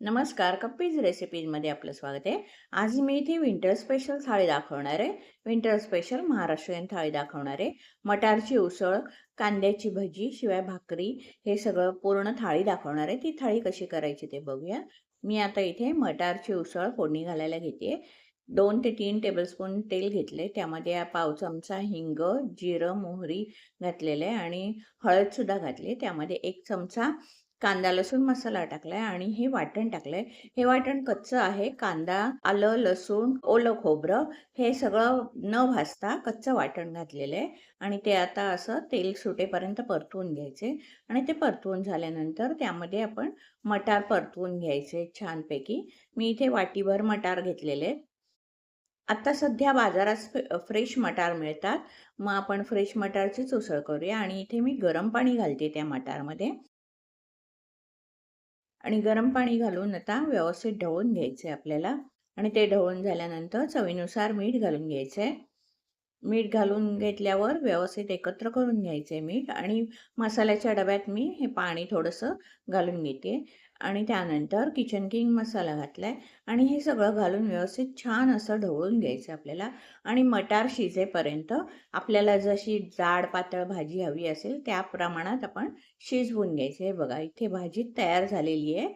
नमस्कार कप्पीज रेसिपीजमध्ये आपलं स्वागत आहे. आज मी इथे विंटर स्पेशल थाळी दाखवणार आहे. विंटर स्पेशल महाराष्ट्रीयन थाळी दाखवणार आहे. मटारची उसळ कांद्याची भजी शिवाय भाकरी हे सगळं पूर्ण थाळी दाखवणार आहे. ती थाळी कशी करायची ते बघूया. मी आता इथे मटारची उसळ फोडणी घालायला घेते. दोन ते तीन टेबलस्पून तेल घेतले. त्यामध्ये पाव चमचा हिंग जिरं मोहरी घातलेले आणि हळदसुद्धा घातली. त्यामध्ये एक चमचा कांदा लसूण मसाला टाकलाय आणि हे वाटण टाकलंय. हे वाटण कच्चं आहे. कांदा आलं लसूण ओलं खोबरं हे सगळं न भाजता कच्चं वाटण घातलेलं आहे. आणि ते आता असं तेल सुटेपर्यंत परतवून घ्यायचे. आणि ते परतवून झाल्यानंतर त्यामध्ये आपण मटार परतवून घ्यायचे छानपैकी. मी इथे वाटीभर मटार घेतलेले आत्ता सध्या बाजारात फ्रेश मटार मिळतात. मग आपण फ्रेश मटारचीच उसळ करूया आणि इथे मी गरम पाणी घालते त्या मटारमध्ये. आणि गरम पाणी घालून आता व्यवस्थित ढवळून घ्यायचे आपल्याला. आणि ते ढवळून झाल्यानंतर चवीनुसार मीठ घालून घ्यायचे मीठ घालून घेतल्यावर व्यवस्थित एकत्र करून घ्यायचे मीठ. आणि मसाल्याच्या डब्यात मी हे पाणी थोडंसं घालून घेते. आणि त्यानंतर किचन किंग मसाला घातला आहे आणि हे सगळं घालून व्यवस्थित छान असं ढवळून घ्यायचं आपल्याला. आणि मटार शिजेपर्यंत आपल्याला जशी जाड पातळ भाजी हवी असेल त्या प्रमाणात आपण शिजवून घ्यायचे. बघा इथे भाजी तयार झालेली आहे.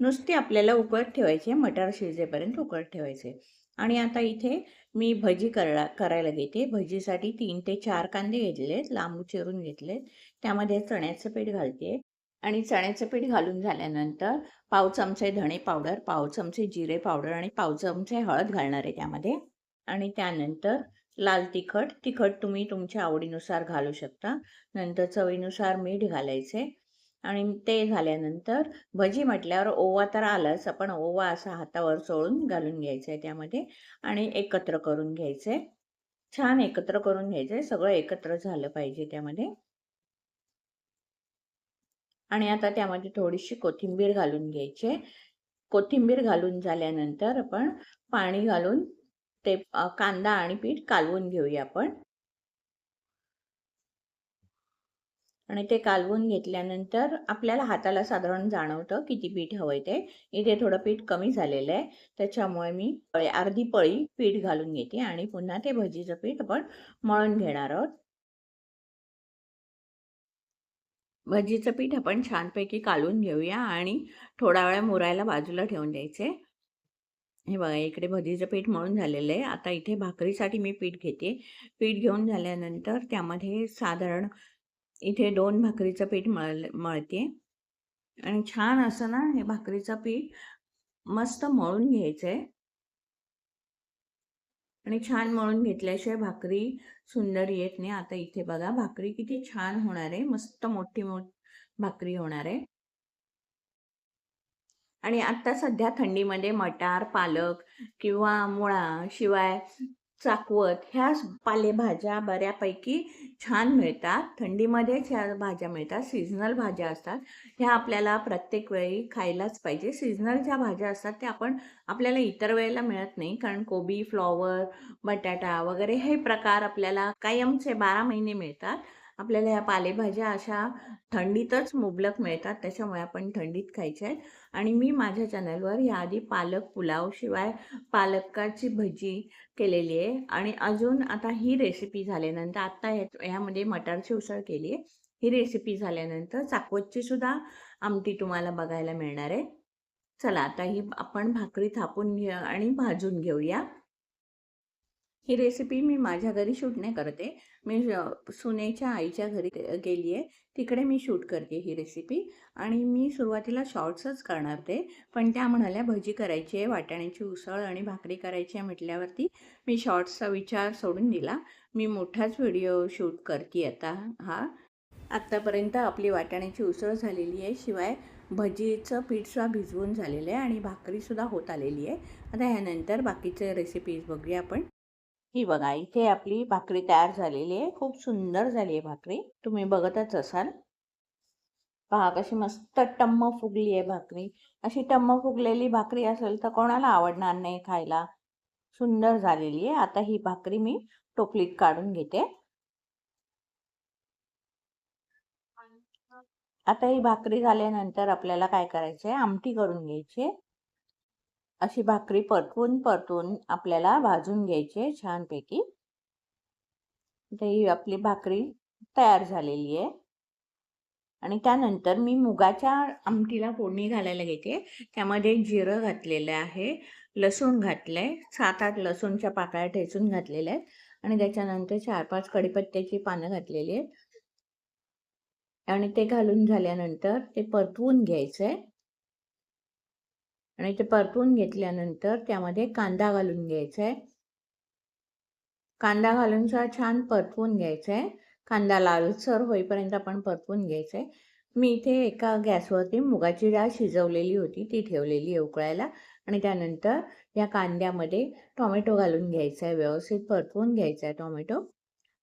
नुसती आपल्याला उकळत ठेवायची मटार शिजेपर्यंत उकळत ठेवायचे. आणि आता इथे मी भजी करा करायला घेते भजीसाठी तीन ते चार कांदे घेतलेत लांब चिरून घेतलेत. त्यामध्ये चण्याचं पीठ घालते. आणि चण्याचं पीठ घालून झाल्यानंतर पाव चमचे धणे पावडर पाव चमचे जिरे पावडर आणि पाव चमचे हळद घालणार आहे त्यामध्ये. आणि त्यानंतर लाल तिखट तिखट तुम्ही तुमच्या आवडीनुसार घालू शकता. नंतर चवीनुसार मीठ घालायचे. आणि ते झाल्यानंतर भजी म्हटल्यावर ओवा तर आलाच आपण ओवा असा हातावर चोळून घालून घ्यायचं आहे त्यामध्ये आणि एकत्र करून घ्यायचे. छान एकत्र करून घ्यायचे. सगळं एकत्र झालं पाहिजे त्यामध्ये. आणि आता त्यामध्ये थोडीशी कोथिंबीर घालून घ्यायची कोथिंबीर घालून झाल्यानंतर आपण पाणी घालून ते कांदा आणि पीठ कालवून घेऊया आपण. आणि ते कालवून घेतल्यानंतर आपल्याला हाताला साधारण जाणवतं किती पीठ हवंय ते. इथे थोडं पीठ कमी झालेलं आहे. त्याच्यामुळे मी अर्धी पळी पीठ घालून घेते आणि पुन्हा ते भजीचं पीठ आपण मळून घेणार आहोत. भजीचं पीठ आपण छानपैकी कालून घेऊया आणि थोडा वेळा मुरायला बाजूला ठेवून द्यायचे. हे बघा इकडे भजीचं पीठ मळून झालेलं आहे. आता इथे भाकरीसाठी मी पीठ घेते. पीठ घेऊन झाल्यानंतर त्यामध्ये साधारण इथे दोन भाकरीचं पीठ मळ मळते. आणि छान असं ना हे भाकरीचं पीठ मस्त मळून घ्यायचं आहे आणि छान मळून घेतल्याशिवाय भाकरी सुंदर येत नाही. आता इथे बघा भाकरी किती छान होणार आहे. मस्त मोठी मोठ भाकरी होणार आहे. आणि आता सध्या थंडीमध्ये मटार पालक किंवा मुळा शिवाय चाकवत. ह्या पालेभाज्या बऱ्यापैकी छान मिळतात. थंडीमध्येच ह्या भाज्या मिळतात. सीझनल भाज्या असतात. ह्या आपल्याला प्रत्येक वेळी खायलाच पाहिजे. सीझनल ज्या भाज्या असतात त्या आपण आपल्याला इतर वेळेला मिळत नाही. कारण कोबी फ्लॉवर बटाटा वगैरे हे प्रकार आपल्याला कायमचे बारा महिने मिळतात. आपल्याला ह्या पालेभाज्या अशा थंडीतच मुबलक मिळतात त्याच्यामुळे आपण थंडीत खायच्या आहेत. आणि मी माझ्या चॅनलवर याआधी पालक पुलाव शिवाय पालकाची भजी केलेली आहे. आणि अजून आता ही रेसिपी झाल्यानंतर आत्ता ह्यामध्ये मटारची उसळ केली आहे. ही रेसिपी झाल्यानंतर चाकवतची सुद्धा आमटी तुम्हाला बघायला मिळणार आहे. चला आता ही आपण भाकरी थापून घे आणि भाजून घेऊया. ही रेसिपी मी माझ्या घरी शूट नाही करते मी सुनेच्या आईच्या घरी गेली आहे. तिकडे मी शूट करते ही रेसिपी आणि मी सुरुवातीला शॉर्ट्सच करणार ते. पण त्या म्हणाल्या भजी करायची आहे वाटाण्याची उसळ आणि भाकरी करायची आहे म्हटल्यावरती मी शॉर्ट्सचा विचार सोडून दिला. मी मोठाच व्हिडिओ शूट करते आता हा. आत्तापर्यंत आपली वाटाण्याची उसळ झालेली आहे. शिवाय भजीचं पीठसुद्धा भिजवून झालेलं आहे आणि भाकरीसुद्धा होत आलेली आहे. आता ह्यानंतर बाकीचे रेसिपीज बघूया आपण. ही बघा इथे आपली भाकरी तयार झालेली आहे. खूप सुंदर झाली आहे भाकरी. तुम्ही बघतच असाल. पहा कशी मस्त टम्म फुगली आहे भाकरी. अशी टम्म फुगलेली भाकरी असेल तर कोणाला आवडणार नाही खायला. सुंदर झालेली आहे. आता ही भाकरी मी टोपलीत काढून घेते. आता ही भाकरी झाल्यानंतर आपल्याला काय करायचं आहे आमटी करून घ्यायची आहे. अशी भाकरी परतून परतून आपल्याला भाजून घ्यायची आहे छानपैकी ही आपली भाकरी तयार झालेली आहे. आणि त्यानंतर मी मुगाच्या आमटीला फोडणी घालायला घेते. त्यामध्ये जिरं घातलेलं आहे लसूण घातलं आहे सात आठ लसूणच्या पाकळ्या ठेचून घातलेल्या आहेत. आणि त्याच्यानंतर चार पाच कडीपत्त्याची पानं घातलेली आहेत. आणि ते घालून झाल्यानंतर ते परतवून घ्यायचं आहे आणि ते परतून घेतल्यानंतर त्यामध्ये कांदा घालून घ्यायचा आहे कांदा घालून छान परतवून घ्यायचा आहे कांदा लालसर होईपर्यंत आपण परतवून घ्यायचं आहे मी इथे एका गॅसवरती मुगाची डाळ शिजवलेली होती ती ठेवलेली आहे उकळायला. आणि त्यानंतर या कांद्यामध्ये टोमॅटो घालून घ्यायचा आहे व्यवस्थित परतवून घ्यायचा आहे टोमॅटो.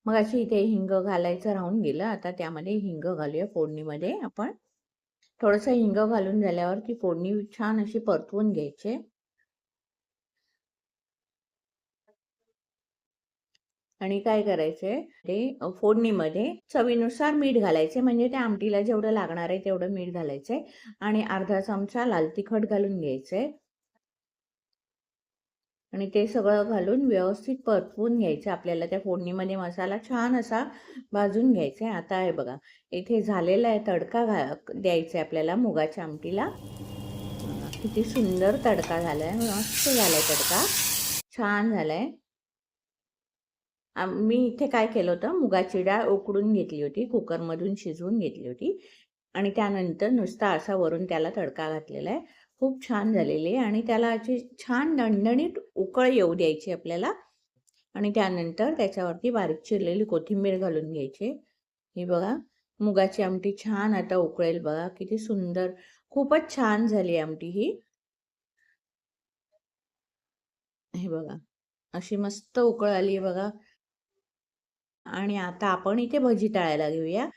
मग अशी इथे हिंग घालायचं राहून गेलं. आता त्यामध्ये हिंग घालूया फोडणीमध्ये आपण. थोडंसं हिंग घालून झाल्यावर ती फोडणी छान अशी परतवून घ्यायची. आणि काय करायचे ते फोडणीमध्ये चवीनुसार मीठ घालायचे म्हणजे त्या आमटीला जेवढं लागणार आहे तेवढं मीठ घालायचे आणि अर्धा चमचा लाल तिखट घालून घ्यायचे आणि ते सगळं घालून व्यवस्थित परतवून घ्यायचं. आपल्याला त्या फोडणीमध्ये मसाला छान असा भाजून घ्यायचा. आहे आता आहे बघा इथे झालेला आहे तडका घा द्यायचा आहे आपल्याला मुगाच्या आमटीला. किती सुंदर तडका झाला आहे मस्त झाला आहे तडका. छान झाला आहे मी इथे काय केलं होतं? मुगाची डाळ उकडून घेतली होती कुकरमधून शिजवून घेतली होती. आणि त्यानंतर नुसता असा वरून त्याला तडका घातलेला आहे. खूप छान झालेली आहे आणि त्याला अशी छान दणदणीत उकळ येऊ द्यायची आपल्याला. आणि त्यानंतर त्याच्यावरती बारीक चिरलेली कोथिंबीर घालून घ्यायची. ही बघा मुगाची आमटी छान आता उकळेल बघा किती सुंदर खूपच छान झाली आमटी ही. हे बघा अशी मस्त उकळ आली बघा. आणि आता आपण इथे भजी टाळायला घेऊया.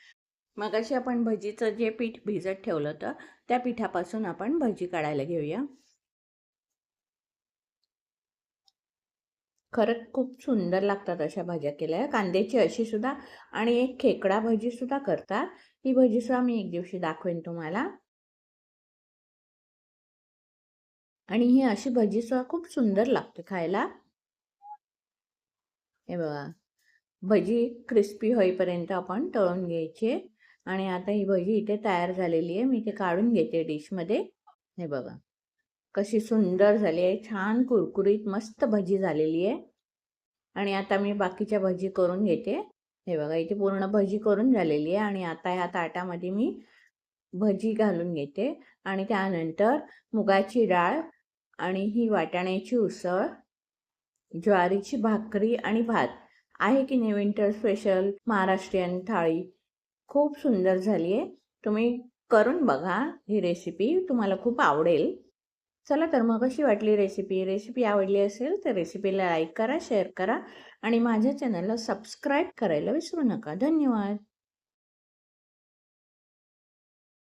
मग अशी आपण भजीचं जे पीठ भिजत ठेवलं होतं त्या पिठापासून आपण भजी काढायला घेऊया. खरंच खूप सुंदर लागतात अशा भाज्या केल्या कांद्याची अशी सुद्धा आणि एक खेकडा भजी सुद्धा करतात. ही भजी सुद्धा मी एक दिवशी दाखवेन तुम्हाला. आणि ही अशी भजी सुद्धा खूप सुंदर लागते खायला. हे बघा. भजी क्रिस्पी होईपर्यंत आपण तळून घ्यायचे. आणि आता ही भजी इथे तयार झालेली आहे. मी ते काढून घेते डिशमध्ये. हे बघा. कशी सुंदर झाली आहे. छान कुरकुरीत मस्त भजी झालेली आहे. आणि आता मी बाकीच्या भजी करून घेते. हे बघा इथे पूर्ण भजी करून झालेली आहे. आणि आता ह्या ताटामध्ये मी भजी घालून घेते. आणि त्यानंतर मुगाची डाळ आणि ही वाटाण्याची उसळ ज्वारीची भाकरी आणि भात. आहे की नाही विंटर स्पेशल? महाराष्ट्रीयन थाळी. खूप सुंदर झाली आहे. तुम्ही करून बघा ही रेसिपी तुम्हाला खूप आवडेल. चला तर मग कशी वाटली रेसिपी रेसिपी आवडली असेल तर रेसिपीला लाईक करा शेअर करा आणि माझ्या चॅनलला सबस्क्राईब करायला विसरू नका. धन्यवाद.